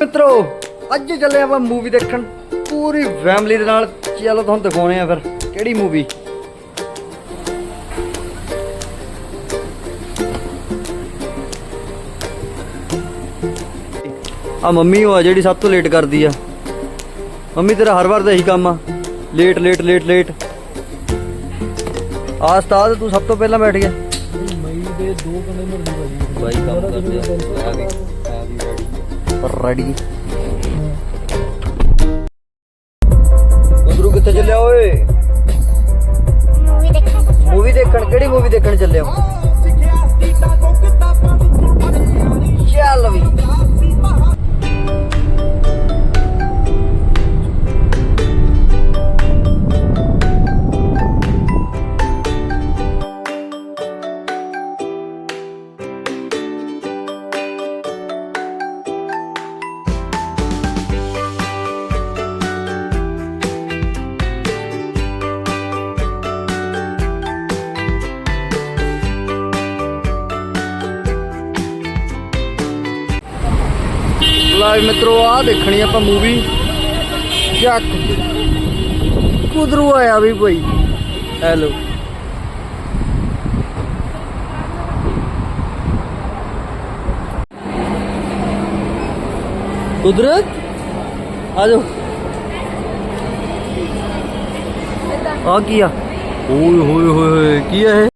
ਮਿੱਤਰੋ ਅੱਜ ਚੱਲੇ ਆਪਾਂ ਮੂਵੀ ਦੇਖਣ। ਪੂਰੀ ਫੈਮਿਲੀ ਦੇ ਨਾਲ। ਚਲੋ ਤੁਹਾਨੂੰ ਦਿਖਾਉਣੇ ਆ ਫਿਰ ਕਿਹੜੀ ਮੂਵੀ ਆ ਮੰਮੀ ਉਹ ਆ ਜਿਹੜੀ ਸਭ ਤੋਂ ਲੇਟ ਕਰਦੀ ਆ। ਮੰਮੀ ਤੇਰਾ ਹਰ ਵਾਰ ਦਾ ਇਹੀ ਕੰਮ ਆ। ਲੇਟ ਲੇਟ ਲੇਟ ਲੇਟ ਆ ਉਸਤਾਦ ਤੂੰ ਸਭ ਤੋਂ ਪਹਿਲਾਂ ਬੈਠ ਗਿਆ। ਮਈ ਦੇ 2 ਘੰਟੇ ਮਰਦੀ ਭਾਜੀ। ਬਾਈ ਕੰਮ ਕਰਦੇ ਆ। ਰੈਡੀ। ਉਧਰੋਂ ਕਿੱਥੇ ਚੱਲਿਆ ਓਏ? ਮੂਵੀ ਦੇਖਣ। ਮੂਵੀ ਦੇਖਣ ਕਿਹੜੀ ਮੂਵੀ ਦੇਖਣ ਚੱਲਿਆ ਚੱਲ ਲਾਈਵ ਮਿੱਤਰੋ ਆ ਦੇਖਣੀ ਆਪਾਂ ਮੂਵੀ ਜੱਕ ਕੁਦਰੂ ਆਇਆ ਵੀ ਭਾਈ ਹੈਲੋ। ਕੁਦਰਤ, ਆ ਜਾਓ। ਆ ਕੀ ਆ? ਓਏ ਹੋਏ ਹੋਏ, ਕੀ ਆ ਇਹ?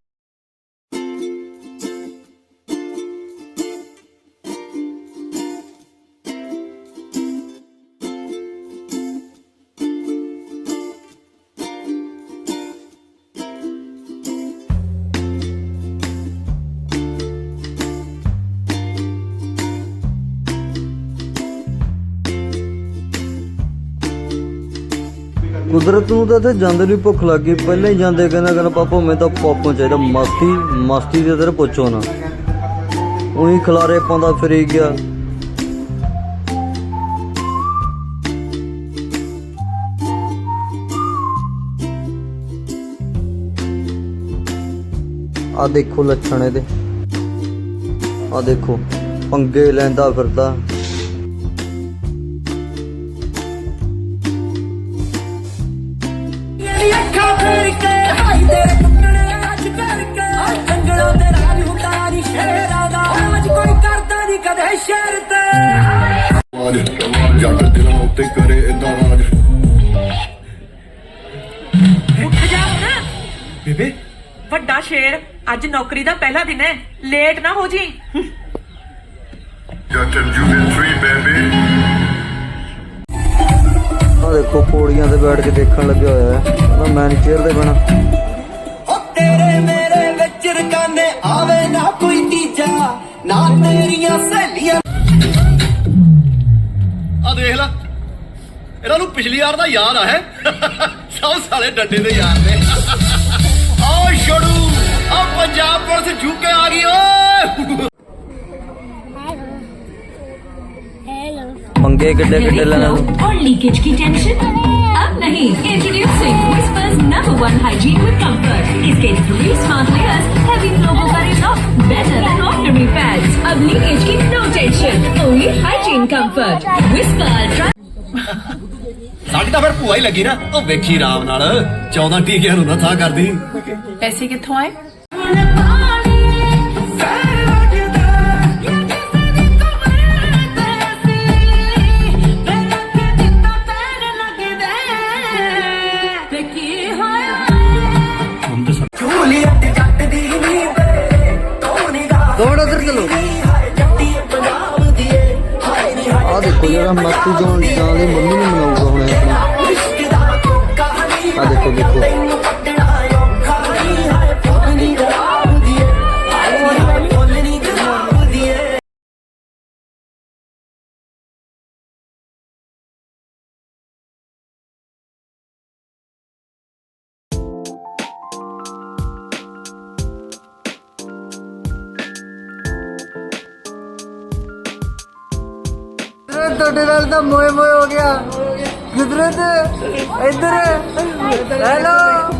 ਕੁਦਰਤ ਨੂੰ ਤਾਂ ਤੇ ਜਾਂਦੇ ਨੂੰ ਭੁੱਖ ਲੱਗ ਗਈ। ਪਹਿਲਾਂ ਹੀ ਜਾਂਦੇ ਕਹਿੰਦਾ ਕਹਿੰਦਾ ਪਾਪਾ, ਮੈਂ ਤਾਂ ਪਾਪਾ ਚਾਹੀਦਾ। ਮਸਤੀ ਮਸਤੀ ਦੇ ਤੇਰੇ ਪੁੱਛੋ ਨਾ। ਉਹੀ ਖਲਾਰੇ ਪਾਉਂਦਾ ਫਿਰੀ ਗਿਆ। ਆ ਦੇਖੋ ਲੱਛਣ ਇਹਦੇ। ਆ ਦੇਖੋ, ਪੰਗੇ ਲੈਂਦਾ ਫਿਰਦਾ। ਨੀ ਕਦੇ ਸ਼ੇਰ ਤੇ ਜੱਟ ਦਿਲਾਂ ਉੱਤੇ ਕਰੇ ਇਦਾਂ ਰਾਜ ਉੱਠ ਜਾ। ਹੁਣ ਬੇਬੇ। ਵੱਡਾ ਸ਼ੇਰ ਅੱਜ ਨੌਕਰੀ ਦਾ ਪਹਿਲਾ ਦਿਨ ਹੈ। ਲੇਟ ਨਾ ਹੋ ਜੀ। ਜੱਟ ਜੂਬਿਲ 3 ਬੇਬੀ ਆ ਦੇਖੋ ਪੌੜੀਆਂ ਤੇ ਬੈਠ ਕੇ ਦੇਖਣ ਲੱਗਿਆ ਹੋਇਆ ਹੈ। ਕਹਿੰਦਾ ਮੈਂ ਨੀ ਚੇਅਰ ਤੇ ਬਣਾ ਓ ਤੇਰੇ ਮੇਰੇ ਵਿੱਚ ਰਕਾਨੇ ਆਵੇ ਨਾ ਕੋਈ ਤੀਜਾ। ਨਾ ਤੇਰੀਆਂ ਸਹੇਲੀਆਂ ਆ ਦੇਖ ਲੈ ਇਹਨਾਂ ਨੂੰ ਪਿਛਲੀ ਵਾਰ ਦਾ ਯਾਦ ਆ ਹੈ ਸਭ ਸਾਲੇ ਡੰਡੇ ਦੇ ਯਾਰ ਨੇ ਆਓ ਛੜੂ ਆ ਪੰਜਾਬ ਪੁਲਿਸ ਝੁਕੇ ਆ ਗਈ ਓਏ ਹੈਲੋ ਪੰਗੇ ਕਿੱਡੇ ਕਿੱਡੇ ਲੈਣਾ ਤੂੰ और लीकेज की टेंशन अब नहीं introducing Whisper's number one hygiene with comfort. इसके three smart layers heavy flow को करे off better than ordinary have leakage ki no tension. Only hygiene comfort. Whisper. ਸਾਡੀ ਤਾਂ ਫਿਰ ਭੂਆ ਹੀ ਲੱਗੀ ਨਾ ਉਹ ਵੇਖੀ ਰਾਮ ਨਾਲ 14 ਟੀਕਿਆਂ ਨੂੰ ਨਾ ਥਾ ਕਰਦੀ ਪੈਸੇ ਕਿੱਥੋਂ ਆਏ ਜਿਹੜਾ ਮਾਤੂ ਜੋਨ ਜਾਂ ਮੰਮੀ ਨੂੰ ਮਨਾਊਗਾ ਹੁਣ ਆਪਣੀ। ਆ ਦੇਖੋ ਦੇਖੋ। ਤੁਹਾਡੇ ਨਾਲ ਤਾਂ ਮੋਏ ਮੋਏ ਹੋ ਗਿਆ। ਕੁਦਰਤ ਇੱਧਰ। ਹੈਲੋ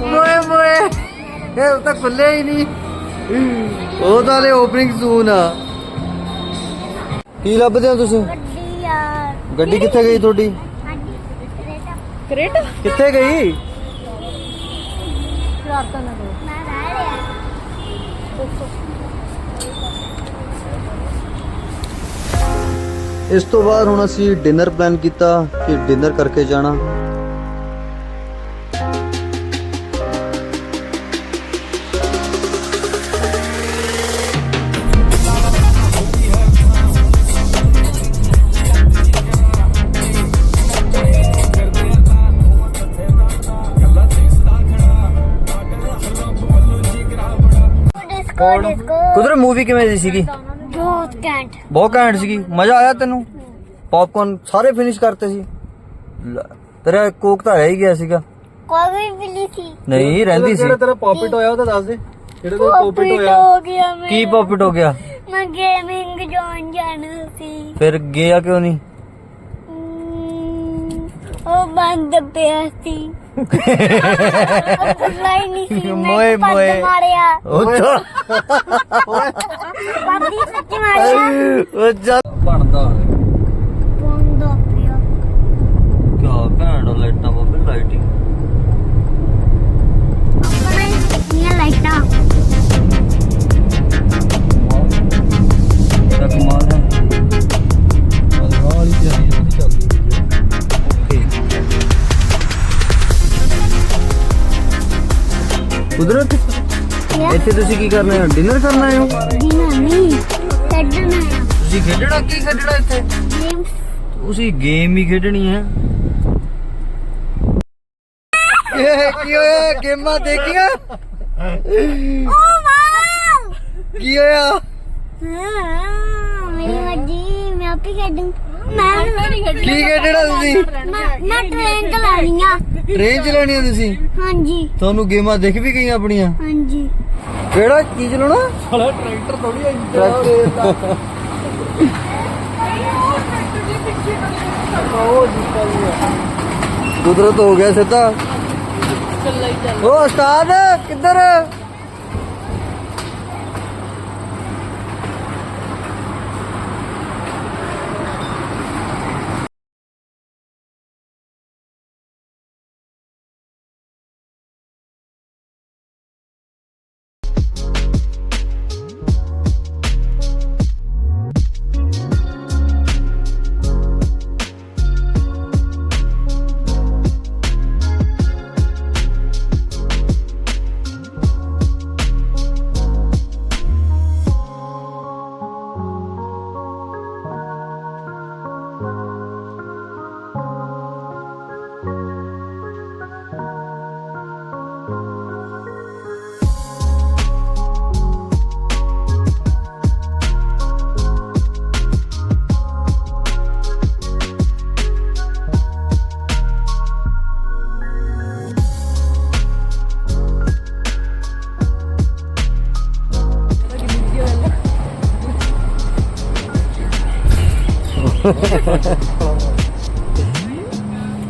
ਮੋਏ ਮੋਏ। ਇਹ ਤਾਂ ਖੁੱਲੇ ਹੀ ਨਹੀਂ। ਉਹ ਤਾਂ ਓਪਨਿੰਗ ਸੂਨ ਆ। ਕੀ ਲੱਭਦੇ ਹੋ ਤੁਸੀਂ? ਗੱਡੀ ਯਾਰ ਗੱਡੀ ਕਿੱਥੇ ਗਈ ਤੁਹਾਡੀ? ਕਰੇਟਾ ਕਿੱਥੇ ਗਈ? ਮੈਂ ਰਹਿ ਇਸ ਤੋਂ ਬਾਅਦ ਹੁਣ ਅਸੀਂ ਡਿਨਰ ਪਲਾਨ ਕੀਤਾ ਕਿ ਡਿਨਰ ਕਰਕੇ ਜਾਣਾ। ਕੁਦਰ ਮੂਵੀ ਕਿਵੇਂ ਦੀ ਸੀਗੀ? ਬਹੁਤ ਕੈਂਟ ਬਹੁਤ ਘੈਂਟ ਸੀਗੀ। ਮਜ਼ਾ ਆਇਆ ਤੈਨੂੰ? ਪੌਪਕੌਰਨ ਸਾਰੇ ਫਿਨਿਸ਼ ਕਰਤੇ ਸੀ। ਲੈ, ਤੇਰਾ ਕੋਕ ਤਾਂ ਰਹਿ ਹੀ ਗਿਆ ਸੀਗਾ। ਕੋਈ ਵੀ ਮਿਲੀ ਸੀ। ਨਹੀਂ ਰਹਿੰਦੀ ਸੀ। ਜਿਹੜਾ ਤੇਰਾ ਪ੍ਰੋਫਿਟ ਹੋਇਆ ਉਹ ਤਾਂ ਦੱਸ ਦੇ। ਜਿਹੜੇ ਤੇਰਾ ਪ੍ਰੋਫਿਟ Profit ਹੋਇਆ? ਹੋ ਗਿਆ ਮੈਂ ਕੀ ਪ੍ਰੋਫਿਟ ਹੋ ਗਿਆ? ਮੈਂ ਗੇਮਿੰਗ ਜੋਨ ਜਾਣਾ ਸੀ। ਫਿਰ ਗਿਆ ਕਿਉਂ ਨਹੀਂ? ਹਮ, ਉਹ ਬੰਦ ਪਿਆ ਸੀ। ਖੁੱਲਾ ਹੀ ਨਹੀਂ ਸੀ ਮੈਂ ਮੋਏ। ਮੋਏ। ਮਾਰਿਆ ਉਹ ਚੱਲ ਬਾਬੀ ਸੱਚ ਮਾਰਿਆ। ਉਹ ਚੱਲ ਕੁਦਰਤ ਇੱਥੇ ਤੁਸੀਂ ਕੀ ਕਰਨਾ ਹੈ? ਡਿਨਰ ਕਰਨਾ ਹੈ? ਦੀਨਾ ਨਹੀਂ ਕੱਢਣਾ ਤੁਸੀਂ ਖੇਡਣਾ? ਕੀ ਖੇਡਣਾ ਇੱਥੇ? ਤੁਸੀਂ ਗੇਮ ਹੀ ਖੇਡਣੀ ਹੈ। ਇਹ ਕੀ ਹੋਇਆ? ਗੇਮਾਂ ਦੇਖੀਆਂ? ਓ ਵਾਓ! ਕੀ ਹੋਇਆ? ਹਾਂ ਮੇਰੀ ਮਰਜ਼ੀ ਮੈਂ ਆਪੇ ਖੇਡੂੰ। ਮੈਂ ਕੀ ਖੇਡਣਾ ਤੁਸੀਂ? ਮੈਂ ਟ੍ਰੇਨ ਚਲਾਣੀ ਆ ਟ੍ਰੇਨ ਚਲਾਉਣੀ ਹੈ ਤੁਸੀਂ? ਹਾਂਜੀ। ਤੁਹਾਨੂੰ ਗੇਮਾਂ ਦਿਖ ਵੀ ਗਈਆਂ ਆਪਣੀਆਂ? ਹਾਂਜੀ। ਕਿਹੜਾ? ਕੀ ਚਲਾਉਣਾ? ਸਾਲਾ ਟਰੈਕਟਰ ਥੋੜੀ ਆਈ ਟਰੈਕਟਰ ਕੁਦਰਤ ਹੋ ਗਿਆ ਸਿੱਧਾ। ਉਹ ਉਸਤਾਦ ਕਿੱਧਰ?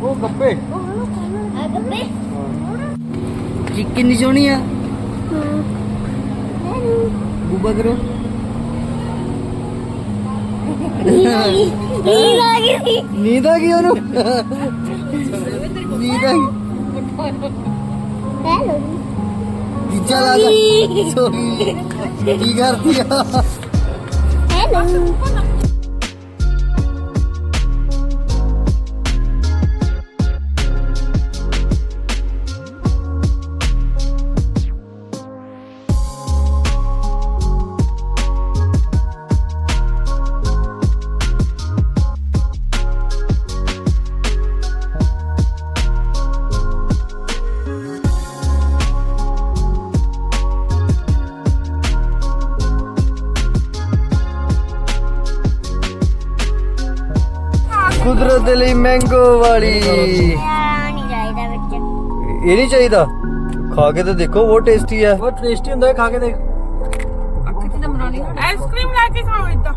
ਉਹ ਗੱਪੇ। ਆ ਗੱਬੇ ਕੀ ਕਿੰਨੀ ਸੋਹਣੀ ਆ? ਬੂਬਾ ਕਰੋ। ਨੀਂਦ ਆ ਗਈ ਨੀਂਦ ਨੀਂਦ ਆ ਗਈ ਉਹਨੂੰ। ਨੀਂਦ ਆ ਗਈ। ਹੈਲੋ ਜੀਜਾ ਲਾ ਸੋਰੀ ਕੀ ਕਰਦੀ ਆ? ਹੈਲੋ। ਕੁਦਰਤ ਦੇ ਲਈ ਮੈਂਗੋ ਵਾਲੀ। ਇਹ ਨਹੀਂ ਜਾਈਦਾ ਵਿੱਚ। ਨਹੀਂ ਚਾਹੀਦਾ। ਖਾ ਕੇ ਤਾਂ ਦੇਖੋ ਬਹੁਤ ਟੇਸਟੀ ਹੈ। ਬਹੁਤ ਟੇਸਟੀ ਹੁੰਦਾ ਹੈ ਖਾ ਕੇ ਦੇਖ। ਆਈਸਕ੍ਰੀਮ ਲੈ ਕੇ ਖਾਓ ਇਦਾਂ।